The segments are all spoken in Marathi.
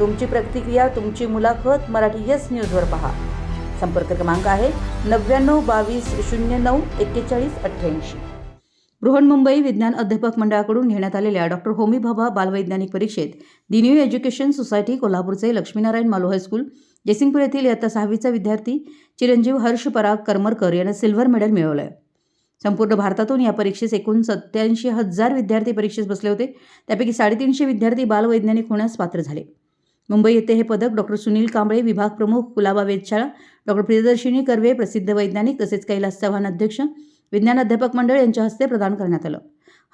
तुमची प्रतिक्रिया तुमची मुलाखत मराठी येस न्यूजवर पहा. संपर्क क्रमांक आहे नव्याण्णव बावीस शून्य नऊ एक्केचाळीस अठ्ठ्याऐंशी. बृहन्मुंबई विज्ञान अध्यापक मंडळाकडून घेण्यात आलेल्या डॉक्टर होमी भाभा बालवैज्ञानिक परीक्षेत दि न्यू एज्युकेशन सोसायटी कोल्हापूरचे लक्ष्मीनारायण मालो हायस्कूल जयसिंगपूर येथील इयत्ता सहावीचा विद्यार्थी चिरंजीव हर्ष पराग करमरकर यानं सिल्व्हर मेडल मिळवलं आहे संपूर्ण भारतातून या परीक्षेस एकूण सत्याऐंशी हजार विद्यार्थी परीक्षेस बसले होते. त्यापैकी साडेतीनशे विद्यार्थी बालवैज्ञानिक होण्यास पात्र झाले. मुंबई येथे हे पदक डॉक्टर सुनील कांबळे विभाग प्रमुख कुलाबा वेधशाळा डॉक्टर प्रियदर्शिनी कर्वे प्रसिद्ध वैज्ञानिक तसेच कैलास चव्हाण अध्यक्ष विज्ञान अध्यापक मंडळ यांच्या हस्ते प्रदान करण्यात आलं.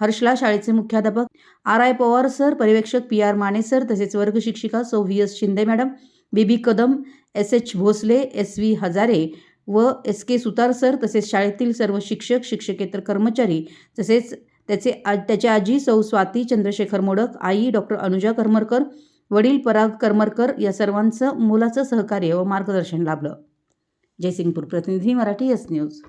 हर्षला शाळेचे मुख्याध्यापक आर. आय. पवार सर पर्यवेक्षक पी. आर. माने सर तसेच वर्ग शिक्षिका सौ. V. S. Shinde madam B B Kadam S. H. Bhosale S. V. Hazare व एस. के. सुतार सर तसेच शाळेतील सर्व शिक्षक शिक्षकेतर कर्मचारी तसेच त्याचे आ त्याचे आजी सौ. स्वाती चंद्रशेखर मोडक आई डॉक्टर अनुजा करमरकर वडील पराग करमरकर या सर्वांचं मुलाचं सहकार्य व मार्गदर्शन लाभलं. जयसिंगपूर प्रतिनिधी मराठी एस न्यूज